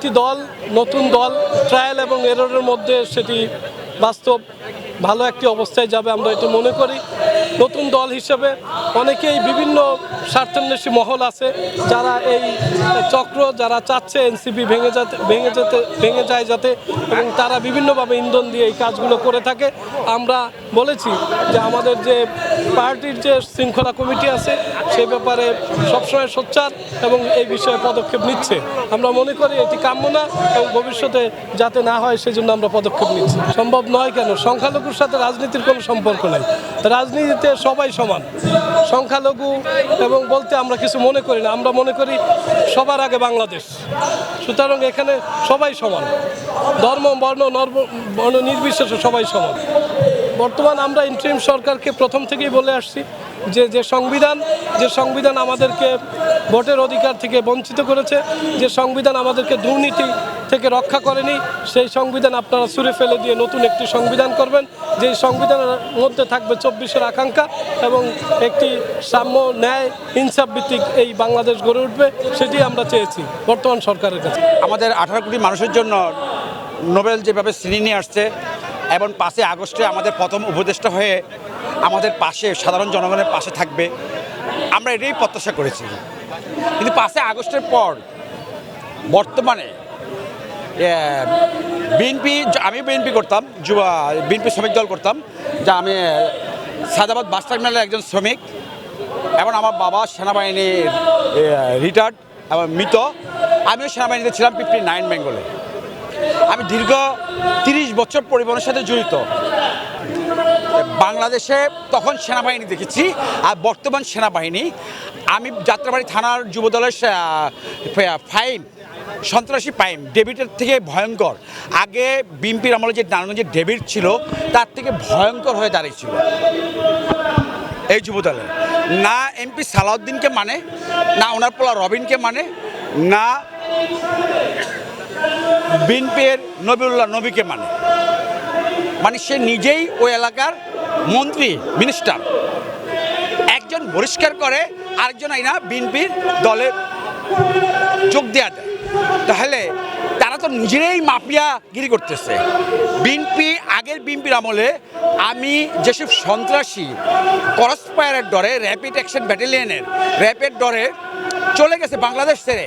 একটি দল, নতুন দল ট্রায়াল এবং এররের মধ্যে সেটি বাস্তব, ভালো একটি অবস্থায় যাবে আমরা এটি মনে করি। নতুন দল হিসেবে অনেকেই বিভিন্ন স্বার্থান্বেষী মহল আছে, যারা এই চক্র, যারা চাচ্ছে এনসিপি ভেঙে যাতে, ভেঙে যেতে, ভেঙে যায় যাতে, এবং তারা বিভিন্নভাবে ইন্ধন দিয়ে এই কাজগুলো করে থাকে। আমরা বলেছি যে আমাদের যে পার্টির যে শৃঙ্খলা কমিটি আছে সেই ব্যাপারে সবসময় সোচ্চার এবং এই বিষয়ে পদক্ষেপ নিচ্ছে। আমরা মনে করি এটি কাম্য না এবং ভবিষ্যতে যাতে না হয়, সেজন্য আমরা পদক্ষেপ নিচ্ছি। সম্ভব নয় কেন? সংখ্যালঘুর সাথে রাজনীতির কোনো সম্পর্ক নাই। রাজনীতিতে সবাই সমান। সংখ্যালঘু এবং বলতে আমরা কিছু মনে করি না। আমরা মনে করি সবার আগে বাংলাদেশ। সুতরাং এখানে সবাই সমান। ধর্ম, বর্ণ, নর্ম, বর্ণ নির্বিশেষে সবাই সমান। বর্তমান আমরা ইন্টারিম সরকারকে প্রথম থেকেই বলে আসছি যে যে সংবিধান যে সংবিধান আমাদেরকে ভোটের অধিকার থেকে বঞ্চিত করেছে, যে সংবিধান আমাদেরকে দুর্নীতি থেকে রক্ষা করেনি, সেই সংবিধান আপনারা ছুঁড়ে ফেলে দিয়ে নতুন একটি সংবিধান করবেন, যেই সংবিধানের মধ্যে থাকবে চব্বিশের আকাঙ্ক্ষা এবং একটি সাম্য ন্যায় ইনসাফ ভিত্তিক এই বাংলাদেশ গড়ে উঠবে, সেটি আমরা চেয়েছি বর্তমান সরকারের কাছে। আমাদের আঠারো কোটি মানুষের জন্য নোবেল যেভাবে শ্রেণি নিয়ে আসছে এবং পাঁচই আগস্টে আমাদের প্রথম উপদেষ্টা হয়ে আমাদের পাশে, সাধারণ জনগণের পাশে থাকবে। আমরা এটাই প্রত্যাশা করেছি। কিন্তু পাঁচই আগস্টের পর বর্তমানে বিএনপি, আমি বিএনপি করতাম, যুবা, বিএনপি শ্রমিক দল করতাম, যা আমি সাদাবাদ বাস টার্মিনালের একজন শ্রমিক এবং আমার বাবা সেনাবাহিনীর রিটায়ার্ড এবং মৃত। আমিও সেনাবাহিনীতে ছিলাম ফিফটি নাইন বেঙ্গলে। আমি দীর্ঘ তিরিশ বছর পরিবহনের সাথে জড়িত। বাংলাদেশে তখন সেনাবাহিনী দেখেছি, আর বর্তমান সেনাবাহিনী। আমি যাত্রাবাড়ি থানার যুবদলের ফাইম সন্ত্রাসী পাইম ডেভিডের থেকে ভয়ঙ্কর। আগে বিএনপির আমলে যে নারায়ণগঞ্জের ডেভিড ছিল, তার থেকে ভয়ঙ্কর হয়ে দাঁড়িয়েছিল। এই যুবদলে। না এমপি সালাউদ্দিনকে মানে না ওনার পোলা রবিনকে মানে না বিনপির নবিউল্লাহ নবীকে মানে। মানে সে নিজেই ওই এলাকার মন্ত্রী মিনিস্টার একজন বহিষ্কার করে, আরেকজন আইনা বিএনপির দলে যোগ দেওয়া দেয় তাহলে তারা তো নিজেরাই মাফিয়াগিরি করতেছে। বিএনপি আগের বিএনপির আমলে আমি যেসব সন্ত্রাসী করসপায়ারের ডরে র্যাপিড অ্যাকশন ব্যাটালিয়নের র্যাপিড ডরে চলে গেছে বাংলাদেশ ছেড়ে।